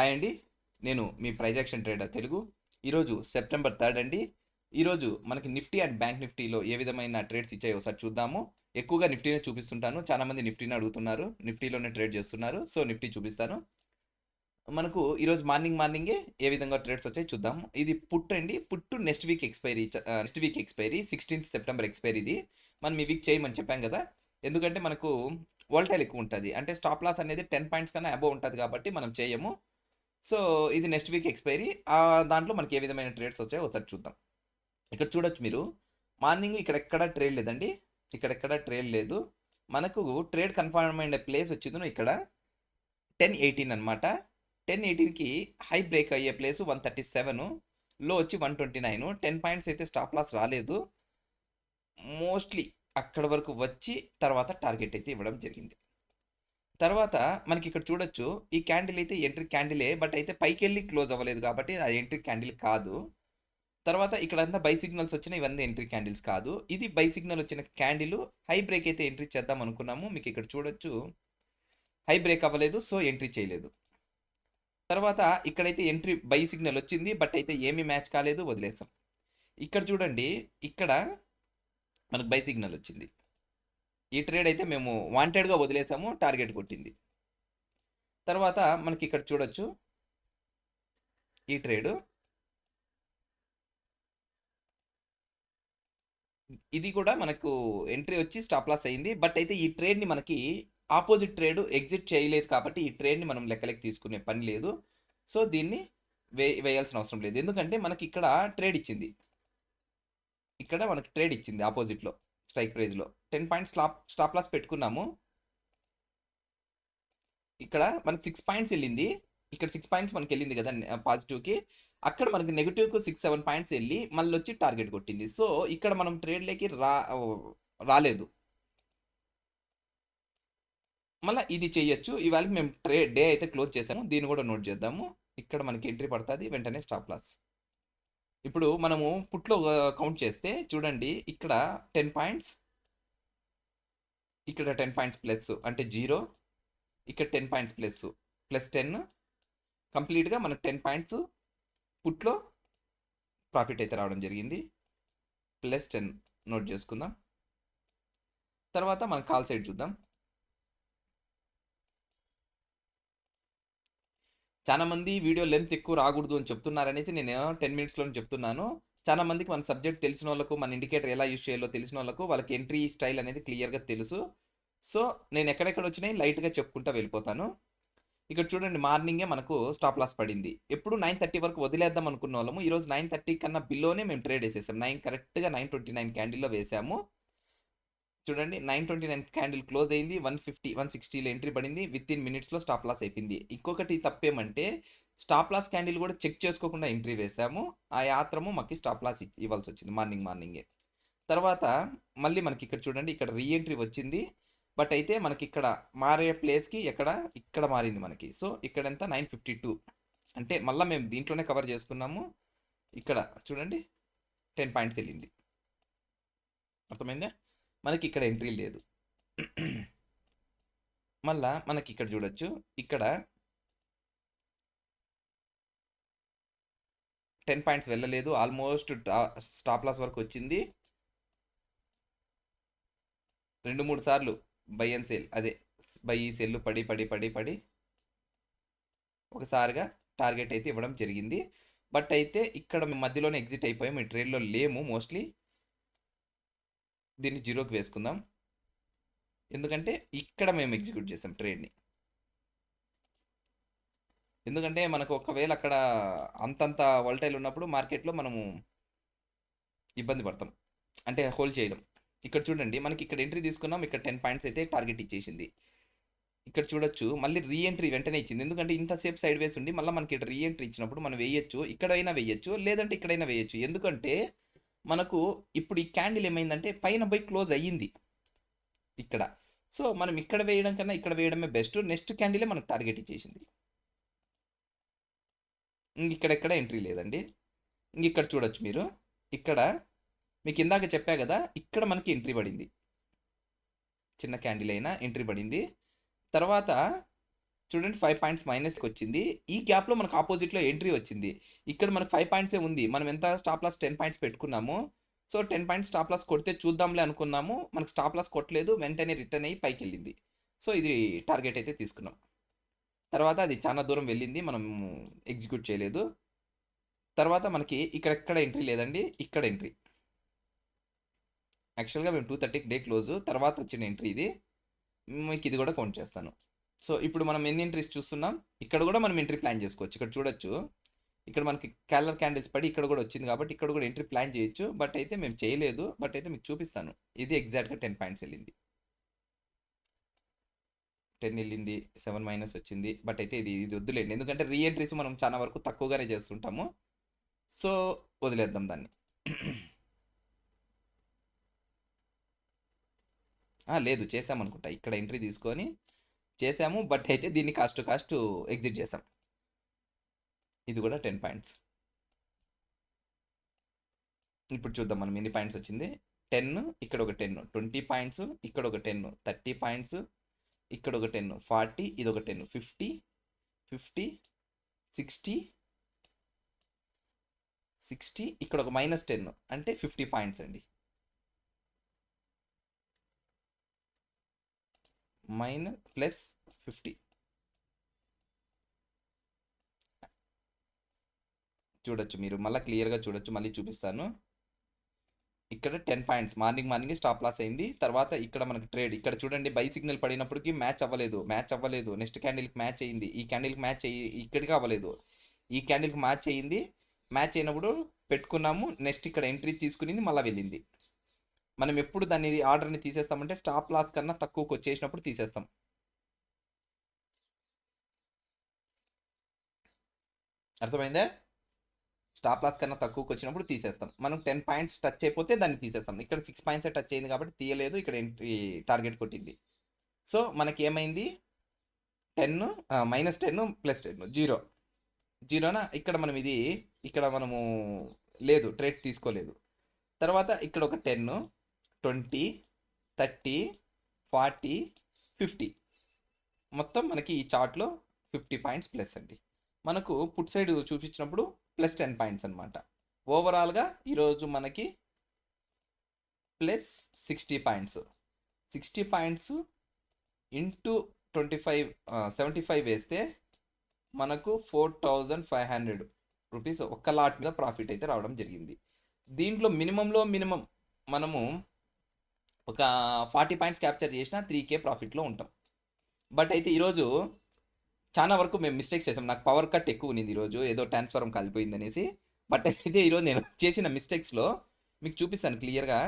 Hi అండి. నేను మీ ప్రైజాక్షన్ trader Telugu. ఈరోజు సెప్టెంబర్ థర్డ్ అండి. ఈరోజు మనకి నిఫ్టీ అండ్ బ్యాంక్ నిఫ్టీలో ఏ విధమైన ట్రేడ్స్ ఇచ్చాయో ఒకసారి చూద్దాము. ఎక్కువగా నిఫ్టీనే చూపిస్తుంటాను. చాలామంది నిఫ్టీని అడుగుతున్నారు. నిఫ్టీలోనే ట్రేడ్ చేస్తున్నారు. సో నిఫ్టీ చూపిస్తాను. మనకు ఈరోజు మార్నింగ్ మార్నింగే ఏ విధంగా ట్రేడ్స్ వచ్చాయి చూద్దాం. ఇది పుట్ అండి. Put next week expiry next week expiry. Sixteenth September expiry ఇది. మనం ఈ వీక్ చేయమని చెప్పాం కదా. ఎందుకంటే మనకు వోల్టైల్ ఎక్కువ ఉంటుంది. అంటే స్టాప్ లాస్ అనేది టెన్ పాయింట్స్ కన్నా అబోవ్ ఉంటుంది కాబట్టి మనం చేయము. సో ఇది నెక్స్ట్ వీక్ ఎక్స్పైరీ దాంట్లో మనకి ఏ విధమైన ట్రేడ్స్ వచ్చాయో ఒకసారి చూద్దాం. ఇక్కడ చూడొచ్చు మీరు. మార్నింగ్ ఇక్కడెక్కడ ట్రేడ్ లేదండి. ఇక్కడెక్కడ ట్రేడ్ లేదు. మనకు ట్రేడ్ కన్ఫర్మ్ అయిన ప్లేస్ వచ్చింది ఇక్కడ. టెన్ ఎయిటీన్ అనమాట టెన్ ఎయిటీన్కి హై బ్రేక్ అయ్యే ప్లేస్ వన్ థర్టీ సెవెన్లో వచ్చి one twenty nine ten points అయితే స్టాప్ లాస్ రాలేదు. మోస్ట్లీ అక్కడ వరకు వచ్చి తర్వాత టార్గెట్ అయితే ఇవ్వడం జరిగింది. తర్వాత మనకి ఇక్కడ చూడొచ్చు ఈ క్యాండిల్ అయితే ఎంట్రీ క్యాండిలే బట్ అయితే పైకి వెళ్ళి క్లోజ్ అవ్వలేదు కాబట్టి ఆ ఎంట్రీ క్యాండిల్ కాదు. తర్వాత ఇక్కడ అంతా బై సిగ్నల్స్ వచ్చిన ఇవన్నీ ఎంట్రీ క్యాండిల్స్ కాదు. ఇది బై సిగ్నల్ వచ్చిన క్యాండిల్ హై బ్రేక్ అయితే ఎంట్రీ చేద్దాం అనుకున్నాము. మీకు ఇక్కడ చూడొచ్చు. హై బ్రేక్ అవ్వలేదు సో ఎంట్రీ చేయలేదు. తర్వాత ఇక్కడైతే ఎంట్రీ బై సిగ్నల్ వచ్చింది బట్ అయితే ఏమీ మ్యాచ్ కాలేదు వదిలేసాం. ఇక్కడ చూడండి ఇక్కడ మనకు బై సిగ్నల్ వచ్చింది. ఈ ట్రేడ్ అయితే మేము వాంటెడ్గా వదిలేసాము టార్గెట్ కొట్టింది. తర్వాత మనకి ఇక్కడ చూడొచ్చు ఈ ట్రేడ్ ఇది కూడా మనకు ఎంట్రీ వచ్చి స్టాప్ లాస్ అయింది. బట్ అయితే ఈ ట్రేడ్ని మనకి ఆపోజిట్ ట్రేడ్ ఎగ్జిట్ చేయలేదు కాబట్టి ఈ ట్రేడ్ని మనం లెక్కలకి తీసుకునే పని లేదు. సో దీన్ని వే వేయాల్సిన అవసరం లేదు. ఎందుకంటే మనకి ఇక్కడ ట్రేడ్ ఇచ్చింది. ఇక్కడ మనకి ట్రేడ్ ఇచ్చింది ఆపోజిట్లో స్ట్రైక్ ప్రైజ్లో ten points stop stop loss పెట్టుకున్నాము. ఇక్కడ మనకి సిక్స్ పాయింట్స్ వెళ్ళింది. ఇక్కడ సిక్స్ పాయింట్స్ మనకి వెళ్ళింది కదా పాజిటివ్కి. అక్కడ మనకి నెగిటివ్కు సిక్స్ సెవెన్ పాయింట్స్ వెళ్ళి మళ్ళీ వచ్చి టార్గెట్ కొట్టింది. సో ఇక్కడ మనం ట్రేడ్లోకి రా రాలేదు. మళ్ళీ ఇది చేయొచ్చు. ఇవాళ మేము ట్రే డే అయితే క్లోజ్ చేసాము. దీన్ని కూడా నోట్ చేద్దాము. ఇక్కడ మనకి ఎంట్రీ పడుతుంది. వెంటనే స్టాప్ లాస్. ఇప్పుడు మనము పుట్లో కౌంట్ చేస్తే చూడండి ఇక్కడ టెన్ పాయింట్స్ ఇక్కడ టెన్ పాయింట్స్ ప్లస్ అంటే జీరో ఇక్కడ ten points plus plus ten కంప్లీట్గా మనకు టెన్ పాయింట్స్ పుట్లో ప్రాఫిట్ అయితే రావడం జరిగింది. ప్లస్ టెన్ నోట్ చేసుకుందాం. తర్వాత మనం కాల్ సైడ్ చూద్దాం. చాలా మంది వీడియో లెంత్ ఎక్కువ రాకూడదు అని చెప్తున్నారనేసి నేను టెన్ మినిట్స్లో చెప్తున్నాను. చాలా మందికి మన సబ్జెక్ట్ తెలిసిన వాళ్ళకు మన ఇండికేటర్ ఎలా యూస్ చేయాలో తెలిసిన వాళ్ళకు వాళ్ళకి ఎంట్రీ స్టైల్ అనేది క్లియర్గా తెలుసు. సో నేను ఎక్కడెక్కడ వచ్చినాయి లైట్గా చెప్పుకుంటా వెళ్ళిపోతాను. ఇక్కడ చూడండి మార్నింగే మనకు స్టాప్ లాస్ పడింది. ఎప్పుడు నైన్ థర్టీ వరకు వదిలేద్దాం అనుకున్న వాళ్ళము ఈరోజు నైన్ థర్టీ కన్నా బిల్లోనే మేము ట్రేడ్ వేసేసాం. నైన్ కరెక్ట్గా నైన్ ట్వంటీ నైన్ క్యాండిల్లో వేసాము. చూడండి nine twenty nine candle close అయింది వన్ ఫిఫ్టీ వన్ సిక్స్టీలో ఎంట్రీ పడింది విత్ ఇన్ మినిట్స్లో స్టాప్ లాస్ అయిపోయింది. ఇంకొకటి తప్పేమంటే స్టాప్ లాస్ క్యాండిల్ కూడా చెక్ చేసుకోకుండా ఎంట్రీ వేసాము. ఆ యాత్రము మాకు స్టాప్ లాస్ ఇవ్వాల్సి వచ్చింది మార్నింగ్ మార్నింగే. తర్వాత మళ్ళీ మనకి ఇక్కడ చూడండి ఇక్కడ రీఎంట్రీ వచ్చింది. బట్ అయితే మనకి ఇక్కడ మారే ప్లేస్కి ఎక్కడ ఇక్కడ మారింది మనకి. సో ఇక్కడంతా నైన్ ఫిఫ్టీ టూ. అంటే మళ్ళీ మేము దీంట్లోనే కవర్ చేసుకున్నాము. ఇక్కడ చూడండి టెన్ పాయింట్స్ వెళ్ళింది. అర్థమైందా? మనకి ఇక్కడ ఎంట్రీ లేదు. మళ్ళా మనకి ఇక్కడ చూడొచ్చు. ఇక్కడ టెన్ పాయింట్స్ వెళ్ళలేదు. ఆల్మోస్ట్ స్టాప్ లాస్ వరకు వచ్చింది. రెండు మూడు సార్లు బై అండ్ సేల్ అదే బై సెల్ పడి పడి పడి పడి ఒకసారిగా టార్గెట్ అయితే ఇవ్వడం జరిగింది. బట్ అయితే ఇక్కడ మధ్యలోనే ఎగ్జిట్ అయిపోయాం. ఈ ట్రేడ్లో లేము మోస్ట్లీ దీన్ని జీరోకి వేసుకుందాం. ఎందుకంటే ఇక్కడ మేము ఎగ్జిక్యూట్ చేసాం ట్రేడ్ని. ఎందుకంటే మనకు ఒకవేళ అక్కడ అంతంత వల్టైల్ ఉన్నప్పుడు మార్కెట్లో మనము ఇబ్బంది పడతాం. అంటే హోల్డ్ చేయడం ఇక్కడ చూడండి మనకి ఇక్కడ ఎంట్రీ తీసుకున్నాం. ఇక్కడ టెన్ పాయింట్స్ అయితే టార్గెట్ ఇచ్చేసింది. ఇక్కడ చూడొచ్చు మళ్ళీ రీఎంట్రీ వెంటనే ఇచ్చింది. ఎందుకంటే ఇంతసేపు సైడ్ వేస్ ఉండి మళ్ళీ మనకి ఇక్కడ రీఎంట్రీ ఇచ్చినప్పుడు మనం వేయచ్చు ఇక్కడైనా వేయచ్చు లేదంటే ఇక్కడైనా వేయచ్చు. ఎందుకంటే మనకు ఇప్పుడు ఈ క్యాండిల్ ఏమైందంటే పైన పోయి క్లోజ్ అయ్యింది. ఇక్కడ. సో మనం ఇక్కడ వేయడం కన్నా ఇక్కడ వేయడమే బెస్ట్. నెక్స్ట్ క్యాండిలే మనకు టార్గెట్ ఇచ్చేసింది. ఇక్కడెక్కడ ఎంట్రీ లేదండి. ఇంక ఇక్కడ చూడొచ్చు మీరు. ఇక్కడ మీకు ఇందాక చెప్పా కదా ఇక్కడ మనకి ఎంట్రీ పడింది. చిన్న క్యాండిల్ అయినా ఎంట్రీ పడింది. తర్వాత చూడండి ఫైవ్ పాయింట్స్ మైనస్కి వచ్చింది. ఈ గ్యాప్లో మనకు ఆపోజిట్లో ఎంట్రీ వచ్చింది. ఇక్కడ మనకు ఫైవ్ పాయింట్సే ఉంది. మనం ఎంత స్టాప్ లాస్ టెన్ పాయింట్స్ పెట్టుకున్నాము so ten points stop loss కొడితే చూద్దాంలే అనుకున్నాము. మనకు స్టాప్ లాస్ కొట్టలేదు వెంటనే రిటర్న్ అయ్యి పైకి వెళ్ళింది. సో ఇది టార్గెట్ అయితే తీసుకున్నాం. తర్వాత అది చాలా దూరం వెళ్ళింది. మనం ఎగ్జిక్యూట్ చేయలేదు. తర్వాత మనకి ఇక్కడ ఎక్కడ ఎంట్రీ లేదండి? ఇక్కడ ఎంట్రీ యాక్చువల్గా మేము టూ థర్టీకి డే క్లోజ్ తర్వాత వచ్చిన ఎంట్రీ ఇది. మీకు ఇది కూడా కౌంట్ చేస్తాను. సో ఇప్పుడు మనం ఎన్ని ఎంట్రీస్ చూస్తున్నాం? ఇక్కడ కూడా మనం ఎంట్రీ ప్లాన్ చేసుకోవచ్చు. ఇక్కడ చూడొచ్చు. ఇక్కడ మనకి క్యాలర్ క్యాండిల్స్ పడి ఇక్కడ కూడా వచ్చింది కాబట్టి ఇక్కడ కూడా ఎంట్రీ ప్లాన్ చేయొచ్చు. బట్ అయితే మేము చేయలేదు. బట్ అయితే మీకు చూపిస్తాను. ఇది ఎగ్జాక్ట్గా టెన్ పాయింట్స్ వెళ్ళింది. టెన్ వెళ్ళింది. సెవెన్ మైనస్ వచ్చింది. బట్ అయితే ఇది ఇది వద్దులేండి. ఎందుకంటే రీ ఎంట్రీస్ మనం చాలా వరకు తక్కువగానే చేస్తుంటాము. సో వదిలేద్దాం దాన్ని. లేదు. చేసామనుకుంటా ఇక్కడ ఎంట్రీ తీసుకొని చేసాము బట్ అయితే దీన్ని కాస్ట్ కాస్ట్ ఎగ్జిట్ చేసాం. ఇది కూడా టెన్ పాయింట్స్. ఇప్పుడు చూద్దాం మనం ఎన్ని పాయింట్స్ వచ్చింది. టెన్ ఇక్కడ ఒక టెన్ ట్వంటీ పాయింట్స్ ఇక్కడ ఒక టెన్ థర్టీ పాయింట్స్ ఇక్కడ ఒక టెన్ ఫార్టీ ఇది ఒక ten fifty fifty sixty sixty ఇక్కడ ఒక మైనస్ టెన్ అంటే ఫిఫ్టీ పాయింట్స్ అండి. Minus plus fifty. చూడొచ్చు మీరు మళ్ళీ క్లియర్గా చూడొచ్చు మళ్ళీ చూపిస్తాను. ఇక్కడ ten points morning morning stop loss అయింది. తర్వాత ఇక్కడ మనకి ట్రేడ్ ఇక్కడ చూడండి బై సిగ్నల్ పడినప్పటికీ మ్యాచ్ అవ్వలేదు మ్యాచ్ అవ్వలేదు. నెక్స్ట్ క్యాండిల్కి మ్యాచ్ అయ్యింది ఈ క్యాండిల్కి మ్యాచ్ అయ్యి ఇక్కడికి అవ్వలేదు. ఈ క్యాండిల్కి మ్యాచ్ అయ్యింది మ్యాచ్ అయినప్పుడు పెట్టుకున్నాము నెక్స్ట్ ఇక్కడ ఎంట్రీ తీసుకునింది మళ్ళీ వెళ్ళింది. మనం ఎప్పుడు దాన్ని ఆర్డర్ని తీసేస్తామంటే స్టాప్ లాస్ కన్నా తక్కువకి వచ్చేసినప్పుడు తీసేస్తాం. అర్థమైందా? స్టాప్ లాస్ కన్నా తక్కువకి వచ్చినప్పుడు తీసేస్తాం. మనం టెన్ పాయింట్స్ టచ్ అయిపోతే దాన్ని తీసేస్తాం. ఇక్కడ సిక్స్ పాయింట్స్ టచ్ అయింది కాబట్టి తీయలేదు. ఇక్కడ ఎంట్రీ టార్గెట్ కొట్టింది. సో మనకి ఏమైంది ten minus ten plus ten zero. జీరోనా? ఇక్కడ మనం ఇది ఇక్కడ మనము లేదు ట్రేడ్ తీసుకోలేదు. తర్వాత ఇక్కడ ఒక ten twenty thirty forty fifty. మొత్తం మనకి ఈ చార్ట్లో ఫిఫ్టీ పాయింట్స్ ప్లస్ అండి. మనకు పుట్ సైడ్ చూపించినప్పుడు ప్లస్ టెన్ పాయింట్స్ అనమాట ఓవరాల్గా ఈరోజు మనకి plus sixty points. Sixty points into twenty five seventy five వేస్తే మనకు four thousand five hundred rupees ఒక్క లాట్ మీద ప్రాఫిట్ అయితే రావడం జరిగింది. దీంట్లో మినిమంలో మినిమం మనము ఒక ఫార్టీ పాయింట్స్ క్యాప్చర్ చేసినా త్రీ కే ప్రాఫిట్లో ఉంటాం. బట్ అయితే ఈరోజు చాలా వరకు మేము మిస్టేక్స్ చేసాం. నాకు పవర్ కట్ ఎక్కువ ఉంది ఈరోజు. ఏదో ట్రాన్స్ఫార్మ్ కలిపోయింది అనేసి. బట్ అయితే ఈరోజు నేను చేసిన మిస్టేక్స్లో మీకు చూపిస్తాను క్లియర్గా.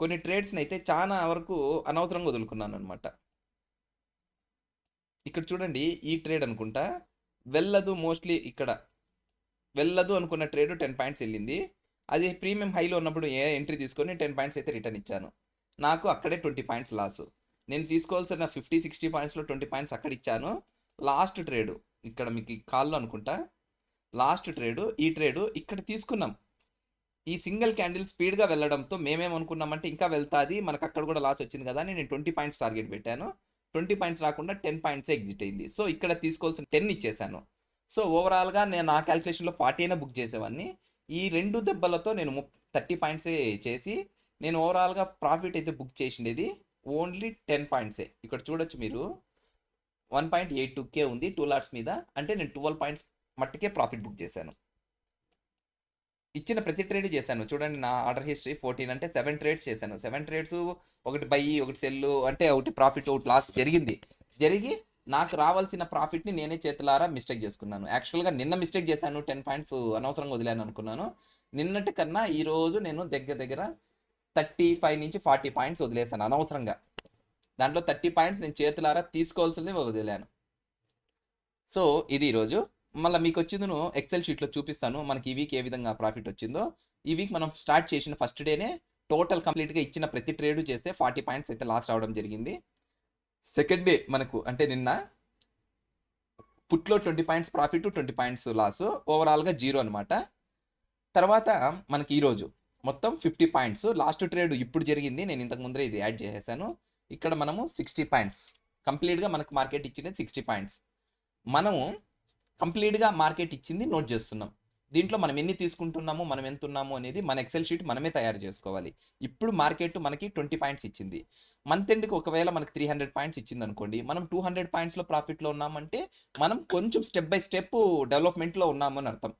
కొన్ని ట్రేడ్స్ని అయితే చాలా వరకు అనవసరంగా వదులుకున్నాను అనమాట ఇక్కడ చూడండి ఈ ట్రేడ్ అనుకుంటా. వెళ్ళదు మోస్ట్లీ ఇక్కడ. వెళ్ళదు అనుకున్న ట్రేడ్ టెన్ పాయింట్స్ వెళ్ళింది. అది ప్రీమియం హైలో ఉన్నప్పుడు ఏ ఎంట్రీ తీసుకొని టెన్ పాయింట్స్ అయితే రిటర్న్ ఇచ్చాను. నాకు అక్కడే ట్వంటీ పాయింట్స్ లాస్ నేను తీసుకోవాల్సిన ఫిఫ్టీ సిక్స్టీ పాయింట్స్లో ట్వంటీ పాయింట్స్ అక్కడ ఇచ్చాను. లాస్ట్ ట్రేడ్ ఇక్కడ మీకు కాల్లో అనుకుంటా. లాస్ట్ ట్రేడ్ ఈ ట్రేడ్ ఇక్కడ తీసుకున్నాం. ఈ సింగిల్ క్యాండిల్ స్పీడ్గా వెళ్ళడంతో మేమేమనుకున్నామంటే ఇంకా వెళ్తాది మనకు అక్కడ కూడా లాస్ వచ్చింది కదా అని నేను ట్వంటీ పాయింట్స్ టార్గెట్ పెట్టాను. ట్వంటీ పాయింట్స్ రాకుండా టెన్ పాయింట్స్ ఎగ్జిట్ అయింది. సో ఇక్కడ తీసుకోవాల్సిన టెన్ ఇచ్చేసాను. సో ఓవరాల్గా నేను నా క్యాల్కులేషన్లో ఫార్టీ అయినా బుక్ చేసేవాడిని. ఈ రెండు దెబ్బలతో నేను థర్టీ పాయింట్సే చేసి నేను ఓవరాల్గా ప్రాఫిట్ అయితే బుక్ చేసిండేది ఓన్లీ టెన్ పాయింట్సే. ఇక్కడ చూడొచ్చు మీరు. One point eight two K ఉంది టూ లాట్స్ మీద. అంటే నేను ట్వెల్వ్ పాయింట్స్ మట్టుకే ప్రాఫిట్ బుక్ చేశాను. ఇచ్చిన ప్రతి ట్రేడ్ చేశాను. చూడండి నా ఆర్డర్ హిస్టరీ ఫోర్టీన్ అంటే సెవెన్ ట్రేడ్స్ చేశాను. సెవెన్ ట్రేడ్స్ ఒకటి బై ఒకటి సెల్ అంటే ఒకటి ప్రాఫిట్ ఒకటి లాస్ జరిగింది. జరిగి నాకు రావాల్సిన ప్రాఫిట్ని నేనే చేతులారా మిస్టేక్ చేసుకున్నాను. యాక్చువల్గా నిన్న మిస్టేక్ చేశాను టెన్ పాయింట్స్ అనవసరంగా వదిలాను అనుకున్నాను. నిన్నటి కన్నా ఈరోజు నేను దగ్గర దగ్గర థర్టీ ఫైవ్ నుంచి ఫార్టీ పాయింట్స్ వదిలేసాను అనవసరంగా. దాంట్లో థర్టీ పాయింట్స్ నేను చేతులారా తీసుకోవాల్సింది వదిలాను. సో ఇది ఈరోజు మళ్ళీ మీకు వచ్చిందను ఎక్సెల్ షీట్లో చూపిస్తాను మనకి ఈ వీక్ ఏ విధంగా ప్రాఫిట్ వచ్చిందో. ఈ వీక్ మనం స్టార్ట్ చేసిన ఫస్ట్ డేనే టోటల్ కంప్లీట్గా ఇచ్చిన ప్రతి ట్రేడ్ చేస్తే ఫార్టీ పాయింట్స్ అయితే లాస్ రావడం జరిగింది. సెకండ్ డే మనకు అంటే నిన్న పుట్లో twenty points profit twenty points loss ఓవరాల్గా జీరో అనమాట తర్వాత మనకి ఈరోజు మొత్తం ఫిఫ్టీ పాయింట్స్ లాస్ట్ ట్రేడ్ ఇప్పుడు జరిగింది. నేను ఇంతకు ముందరే ఇది యాడ్ చేసేసాను. ఇక్కడ మనము సిక్స్టీ పాయింట్స్ కంప్లీట్గా మనకు మార్కెట్ ఇచ్చింది సిక్స్టీ పాయింట్స్. మనము కంప్లీట్గా మార్కెట్ ఇచ్చింది నోట్ చేస్తున్నాం. దీంట్లో మనం ఎన్ని తీసుకుంటున్నాము మనం ఎంత ఉన్నాము అనేది మన ఎక్సెల్ షీట్ మనమే తయారు చేసుకోవాలి. ఇప్పుడు మార్కెట్ మనకి ట్వంటీ పాయింట్స్ ఇచ్చింది. మంత్ ఎండ్కి ఒకవేళ మనకి త్రీ హండ్రెడ్ పాయింట్స్ ఇచ్చింది అనుకోండి మనం టూ హండ్రెడ్ పాయింట్స్లో ప్రాఫిట్లో ఉన్నామంటే మనం కొంచెం స్టెప్ బై స్టెప్ డెవలప్మెంట్లో ఉన్నాము అని అర్థం.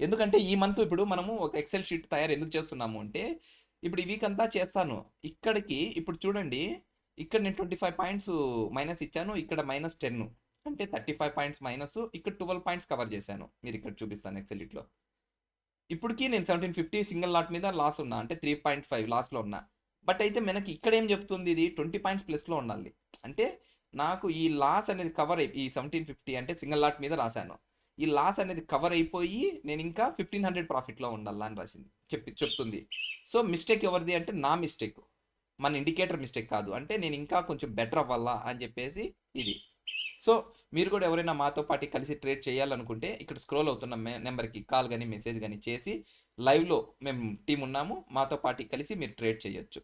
ఎందుకంటే ఈ మంత్ ఇప్పుడు మనము ఒక ఎక్సెల్ షీట్ తయారు ఎందుకు చేస్తున్నాము అంటే ఇప్పుడు ఈ వీక్ అంతా చేస్తాను. ఇక్కడికి ఇప్పుడు చూడండి ఇక్కడ నేను ట్వంటీ ఫైవ్ పాయింట్స్ మైనస్ ఇచ్చాను ఇక్కడ మైనస్ టెన్ అంటే థర్టీ ఫైవ్ పాయింట్స్ మైనస్ ఇక్కడ ట్వెల్వ్ పాయింట్స్ కవర్ చేశాను. మీరు ఇక్కడ చూపిస్తాను ఎక్సెల్ షీట్లో ఇప్పటికి నేను సెవెంటీన్ ఫిఫ్టీ సింగిల్ లాట్ మీద లాస్ ఉన్నా అంటే త్రీ పాయింట్ ఫైవ్ లాస్లో ఉన్నా. బట్ అయితే మనకి ఇక్కడ ఏం చెప్తుంది? ఇది ట్వంటీ పాయింట్స్ ప్లస్లో ఉండాలి. అంటే నాకు ఈ లాస్ అనేది కవర్ అయి ఈ సెవెంటీన్ ఫిఫ్టీ అంటే సింగిల్ లాట్ మీద రాశాను. ఈ లాస్ అనేది కవర్ అయిపోయి నేను ఇంకా ఫిఫ్టీన్ హండ్రెడ్ ప్రాఫిట్లో ఉండాలా అని రాసింది. చెప్పి చెప్తుంది. సో మిస్టేక్ ఎవరిది అంటే నా మిస్టేక్ మన ఇండికేటర్ మిస్టేక్ కాదు. అంటే నేను ఇంకా కొంచెం బెటర్ అవ్వాలా అని చెప్పేసి ఇది. సో మీరు కూడా ఎవరైనా మాతో పాటు కలిసి ట్రేడ్ చేయాలనుకుంటే ఇక్కడ స్క్రోల్ అవుతున్న నెంబర్కి కాల్ కానీ మెసేజ్ కానీ చేసి లైవ్లో మేము టీం ఉన్నాము మాతో పాటు కలిసి మీరు ట్రేడ్ చేయొచ్చు.